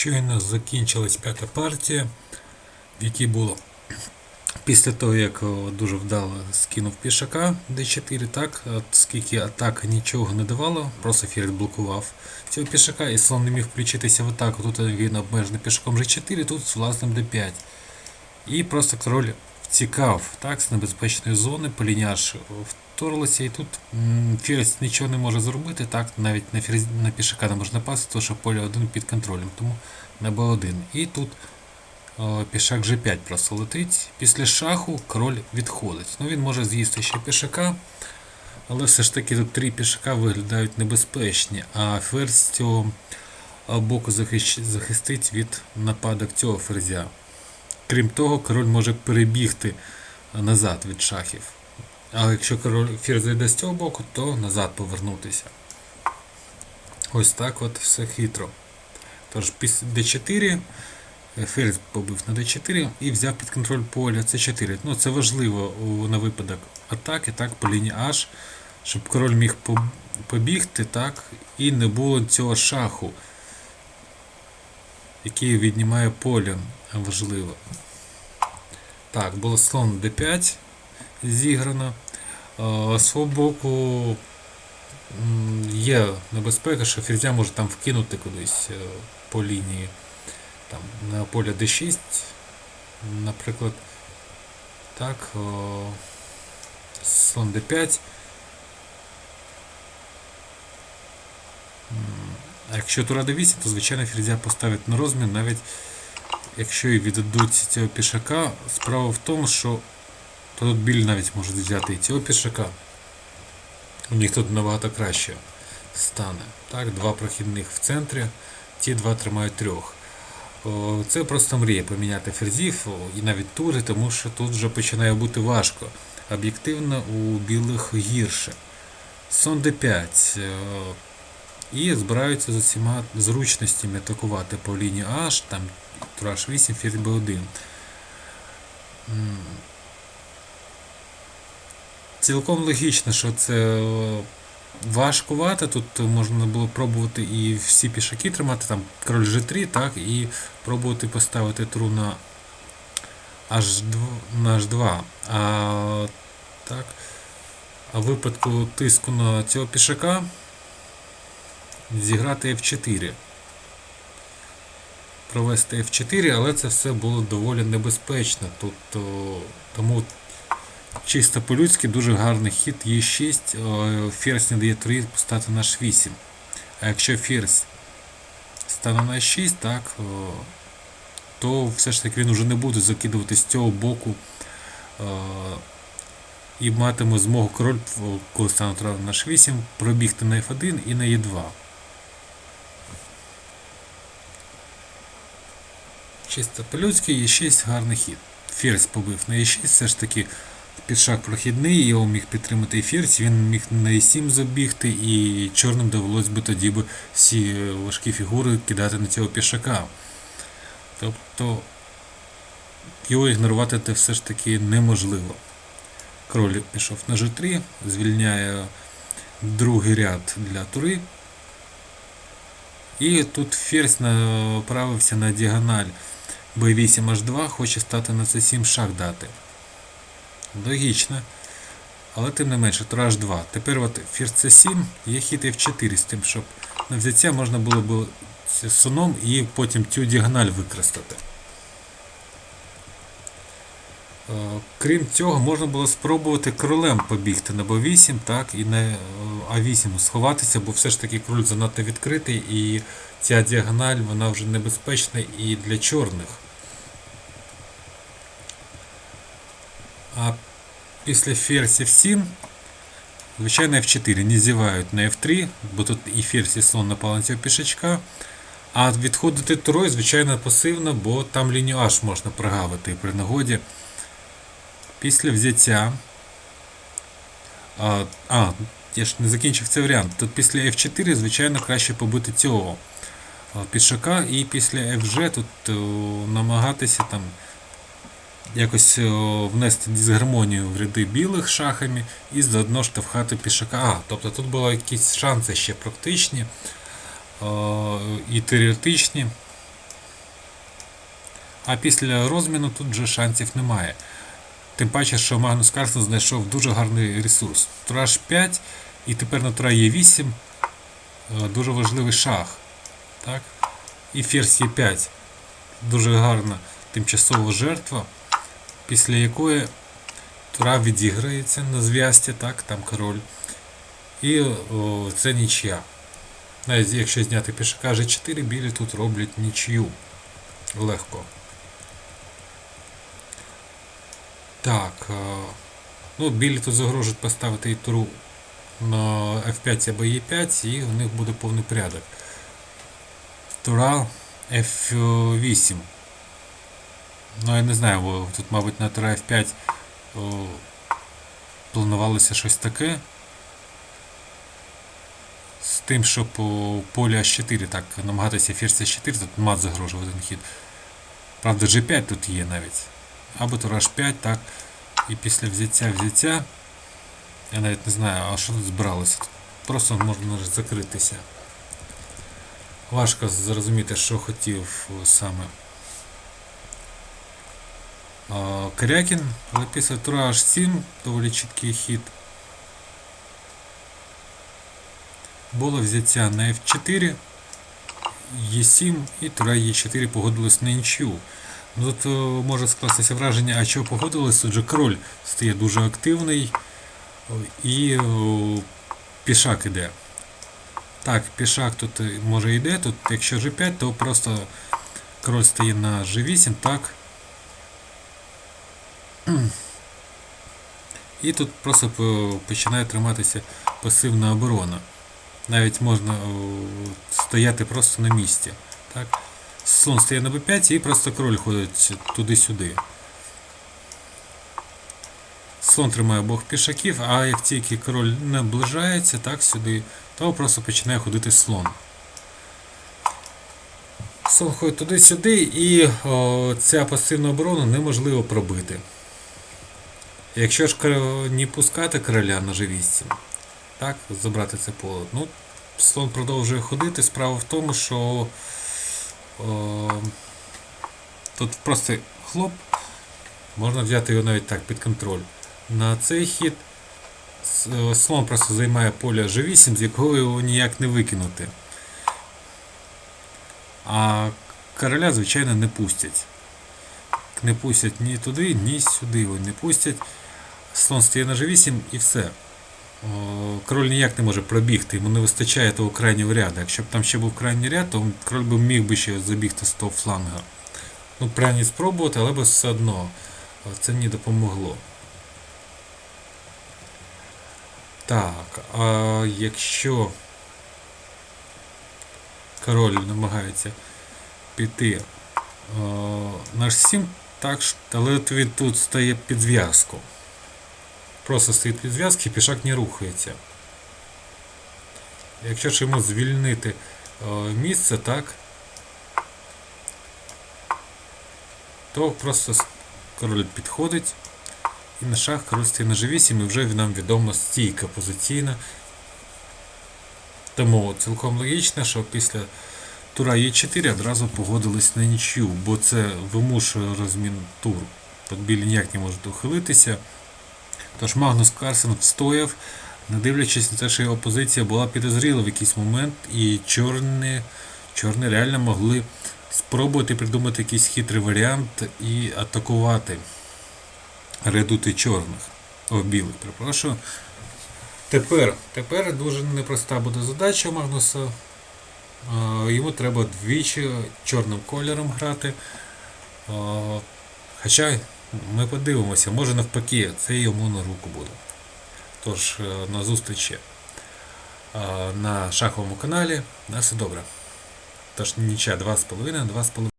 Щойно закінчилась п'ята партія, в якій було після того, як дуже вдало скинув пішака d4, так, от скільки атака нічого не давало, просто ферзь блокував цього пішака, і слон не міг включитися в атаку. Тут він обмежений пішаком g4, тут з власним d5. І просто король втікав так, з небезпечної зони, поліняш вторглися, і тут ферзь нічого не може зробити, так, навіть на, ферзь, на пішака не можна напасти, тому що поле 1 під контролем, тому на b1. І тут о, пішак g5 просто летить. Після шаху король відходить. Ну Він може з'їсти ще пішака, але все ж таки тут три пішака виглядають небезпечні, а ферзь цього боку захистить від нападок цього ферзя. Крім того, король може перебігти назад від шахів. А якщо король ферзь зайде з цього боку, то назад повернутися. Ось так от все хитро. Тож після d4 е, ферзь побив на d4 і взяв під контроль поля c4. Ну, це важливо на випадок атаки, так, по лінії H, щоб король міг побігти, так, і не було цього шаху, який віднімає поле. Важливо. Так, було слон d5 зіграно. Е, З свого боку є небезпека, що ферзя може там вкинути кудись е, по лінії там, на поле d6, наприклад. Так, слон d5. А якщо тура d8, то звичайно ферзя поставить на розмін, навіть якщо і віддадуть цього пішака. Справа в тому, що то тут біль навіть може взяти і цього пішака. У них тут набагато краще стане. Так, два прохідних в центрі, ті два тримають трьох. Це просто мрія поміняти ферзів і навіть тури, тому що тут вже починає бути важко. Об'єктивно у білих гірше. Сон d5. е, І збираються з усіма зручностями атакувати по лінії H, там тура H8, ферзь b1. Цілком логічно, що це е, важкувато. Тут можна було пробувати і всі пішаки тримати, там король G3, так, і пробувати поставити тру на H2, на H2. А, так, а в випадку тиску на цього пішака зіграти F4. Провести F4, але це все було доволі небезпечно. Тут, тому Чисто по-людськи дуже гарний хід Е6, е, ферзь не дає 3 стати на H8. А якщо ферзь стане на H6, так, е, то все ж таки він вже не буде закидувати з цього боку е, і матиме змогу король, коли стане на H8, пробігти на F1 і на E2. Чисто по-людськи Е6 гарний хід. Ферзь побив на Е6, все ж таки Пішак прохідний, його міг підтримати і ферзь, він міг на e7 забігти, і чорним довелось би тоді би всі важкі фігури кидати на цього пішака. Тобто його ігнорувати це все ж таки неможливо. Кролик пішов на g3, звільняє другий ряд для тури. І тут ферзь направився на діагональ b8 h2, хоче стати на c7 шах дати. Логічно. Але тим не менше, тура H2. Тепер от ферзь C7 є хід F4 з тим, щоб на взяття можна було б суном і потім цю діагональ використати. Е, Крім цього, можна було спробувати королем побігти на b8 так, і на е, А8 сховатися, бо все ж таки король занадто відкритий і ця діагональ вона вже небезпечна і для чорних. А після ферзь F7, звичайно F4 не зівають на F3, бо тут і ферзь і слон на цього пішачка. А відходити турою, звичайно, пасивно, бо там лінію H можна прогавити при нагоді. Після взяття. А, а, я ж не закінчив цей варіант. Тут після F4, звичайно, краще побити цього пішака, і після FG тут о, намагатися там якось внести дисгармонію в ряди білих шахами і заодно штовхати пішака. А, тобто тут були якісь шанси ще практичні і теоретичні. А після розміну тут вже шансів немає. Тим паче, що Магнус Карлсен знайшов дуже гарний ресурс. Тура ж 5, і тепер на Тура є 8. Е, Дуже важливий шах. Так? І ферзь є 5. Дуже гарна тимчасова жертва, після якої Тура відіграється на зв'язці, так, там король. І о, це нічия. Навіть якщо зняти пішака G4, білі тут роблять нічию. Легко. Так. е, Ну, білі тут загрожують поставити і туру на F5 або E5, і в них буде повний порядок. Тура F8. Ну, я не знаю, тут, мабуть, на Тура F5 о, планувалося щось таке. З тим, щоб по полі H4 так намагатися ферзь H4, тут мат загрожує один хід. Правда, G5 тут є навіть. Або тура H5, так. І після взяття взяття. Я навіть не знаю, а що тут збиралося. Просто можна закритися. Важко зрозуміти, що хотів саме а, Корякін, але після тура H7 доволі чіткий хід. Було взяття на F4, Е7 і тура Е4 погодились на нічю. Ну, Тут е, може скластися враження, а чого погодилось, тут же король стає дуже активний і пішак іде. Так, пішак тут е, може йде, тут якщо G5, то просто король стає на G8, так. І тут просто починає триматися пасивна оборона. Навіть можна стояти просто на місці. Так? Слон стає на b5 і просто король ходить туди-сюди. Слон тримає обох пішаків, а як тільки король наближається так, сюди, то просто починає ходити слон. Слон ходить туди-сюди і о, ця пасивна оборона неможливо пробити. Якщо ж не пускати короля на G8, так, забрати це поле, ну, слон продовжує ходити. Справа в тому, що о, тут просто хлоп, можна взяти його навіть так під контроль. На цей хід е, слон просто займає поле G8, з якого його ніяк не викинути. А короля, звичайно, не пустять. Не пустять ні туди, ні сюди його не пустять. Слон стає на G8 і все. Король ніяк не може пробігти, йому не вистачає того крайнього ряду. Якщо б там ще був крайній ряд, то король би міг би ще забігти з того фланга. Ну, принаймні спробувати, але все одно е, це не допомогло. Так, а якщо король намагається піти е, на H7, так, але він тут стає під зв'язку. Просто стоїть під зв'язки, пішак не рухається. Якщо ж йому звільнити е, місце, так, то просто король підходить і на шах король стає на G8 і вже нам відомо стійка позиційна. Тому цілком логічно, що після тура Е4 одразу погодились на нічю, бо це вимушує розмін тур. Тут білі ніяк не можуть ухилитися. Тож Магнус Карсен встояв, не дивлячись на те, що його позиція була підозріла в якийсь момент, і чорні, чорні реально могли спробувати придумати якийсь хитрий варіант і атакувати редути чорних. О, білих, перепрошую. Тепер, тепер дуже непроста буде задача Магнуса. Йому треба двічі чорним кольором грати. Хоча ми подивимося, може навпаки, це йому на руку буде. Тож, е, на зустрічі е, на шаховому каналі. На все добре. Тож нічия 2,5, 2,5.